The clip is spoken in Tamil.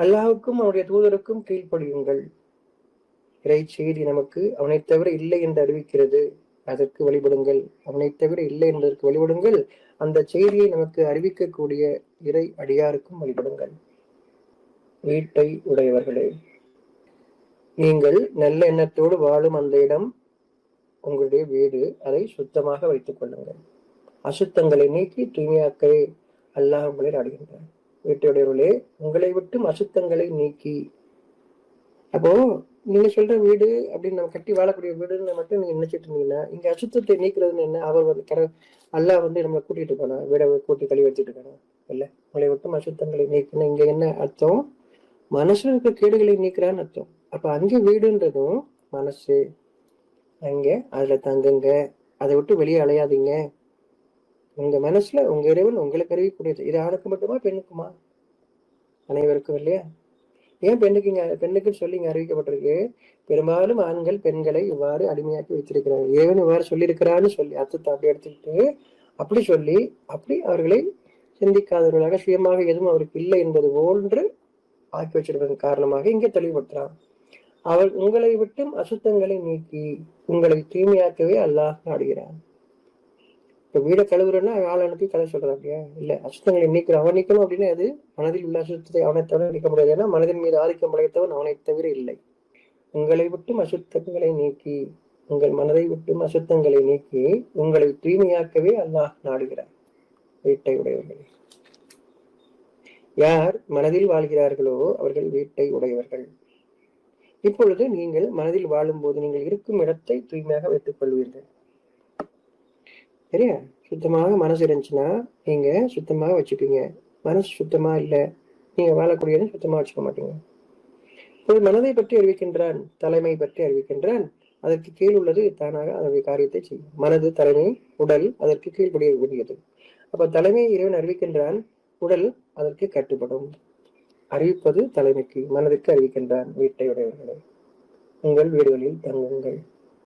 அல்லாஹுக்கும் அவனுடைய தூதருக்கும் கீழ்ப்படியுங்கள். இறை செய்தி நமக்கு அவனை தவிர இல்லை என்று அறிவிக்கிறது. அதற்கு வழிபடுங்கள். அவனை தவிர இல்லை என்பதற்கு வழிபடுங்கள். அந்த செய்தியை நமக்கு அறிவிக்கக்கூடிய இறை அடியாருக்கும் வழிபடுங்கள். வீட்டை உடையவர்களே நீங்கள் நல்ல எண்ணத்தோடு வாழும் அந்த இடம் உங்களுடைய வீடு. அதை சுத்தமாக வைத்துக் கொள்ளுங்கள். அசுத்தங்களை நீக்கி தூய்மையாக்கவே அல்லாஹ் உங்களை நாடுகின்றார். வீட்டுடையவர்களே உங்களை விட்டும் அசுத்தங்களை நீக்கி. அப்போ நீங்க சொல்ற வீடு அப்படின்னு நம்ம கட்டி வாழக்கூடிய வீடுன்னு மட்டும் நீங்க நினைச்சிட்டு இருந்தீங்கன்னா இங்க அசுத்தத்தை நீக்கிறதுன்னு என்ன? அவர் வந்து கர அல்லா வந்து நம்மளை கூட்டிட்டு போனா வீடை கூட்டி கழுவி வச்சுட்டு இருக்கானா இல்ல உங்களை விட்டும் அசுத்தங்களை நீக்கணும் இங்க என்ன அர்த்தம்? மனசுல இருக்க கேடுகளை நீக்கிறான்னு அர்த்தம். அப்ப அங்க வீடுன்றதும் மனசு. அங்க அதுல தங்குங்க. அதை விட்டு வெளியே அலையாதீங்க. உங்க மனசுல உங்க இறைவன் உங்களுக்கு அறிவிக்கூடியது இது ஆணுக்கு மட்டுமா பெண்ணுக்குமா? அனைவருக்கும் இல்லையா? ஏன் பெண்ணுக்கு இங்க பெண்ணுக்குன்னு சொல்லி இங்க அறிவிக்கப்பட்டிருக்கு? பெரும்பாலும் ஆண்கள் பெண்களை இவ்வாறு அடிமையாக்கி வைத்திருக்கிறாங்க இறைவன் இவ்வாறு சொல்லியிருக்கிறான்னு சொல்லி அர்த்தத்தை அப்படி எடுத்துக்கிட்டு அப்படி சொல்லி அப்படி அவர்களை சிந்திக்காதவர்களாக சுயமாக எதுவும் அவருக்கு இல்லை என்பது போன்று ஆக்கி வச்சிருப்பதன் காரணமாக இங்கே தெளிவுபடுத்துறான். அவள் உங்களை விட்டும் அசுத்தங்களை நீக்கி உங்களை தூய்மையாக்கவே அல்லாஹ் நாடுகிறான் இப்ப வீடை கழுவுறேன்னா ஆள் அனுப்பி கதை சொல்றாங்க இல்ல அசுத்தங்களை நீக்கிற அவன் நீக்கணும் அப்படின்னா அது மனதில் உள்ள அசுத்தத்தை அவனை தவிர நீக்க முடியாது. ஏன்னா மனதின் மீது ஆதிக்கம் படைத்தவன் அவனை தவிர இல்லை. உங்களை விட்டும் அசுத்தங்களை நீக்கி உங்கள் மனதை விட்டும் அசுத்தங்களை நீக்கி உங்களை தூய்மையாக்கவே அல்லாஹ் நாடுகிறார். வீட்டை உடையவர்கள். யார் மனதில் வாழ்கிறார்களோ அவர்கள் வீட்டை உடையவர்கள். இப்பொழுது நீங்கள் மனதில் வாழும்போது நீங்கள் இருக்கும் இடத்தை தூய்மையாக வைத்துக் கொள்வீர்கள். சரியா? சுத்தமாக மனசு இருந்துச்சுன்னா நீங்க சுத்தமாக வச்சுப்பீங்க. மனசு சுத்தமா இல்லை நீங்க வாழக்கூடியதை சுத்தமா வச்சுக்க மாட்டீங்க. ஒரு மனதை பற்றி அறிவிக்கின்றான் தலைமை பற்றி அறிவிக்கின்றான் அதற்கு கீழ் உள்ளது தானாக அதனுடைய காரியத்தை செய்யும். மனது தலைமை உடல் அதற்கு கீழ்படிய கூடியது அப்ப தலைமை இறைவன் அறிவிக்கின்றான் உடல் அதற்கு கட்டுப்படும். அறிவிப்பது தலைமைக்கு மனதிற்கு அறிவிக்கின்றான் வீட்டை உடையவர்களை உங்கள் வீடுகளில் தங்குங்கள்.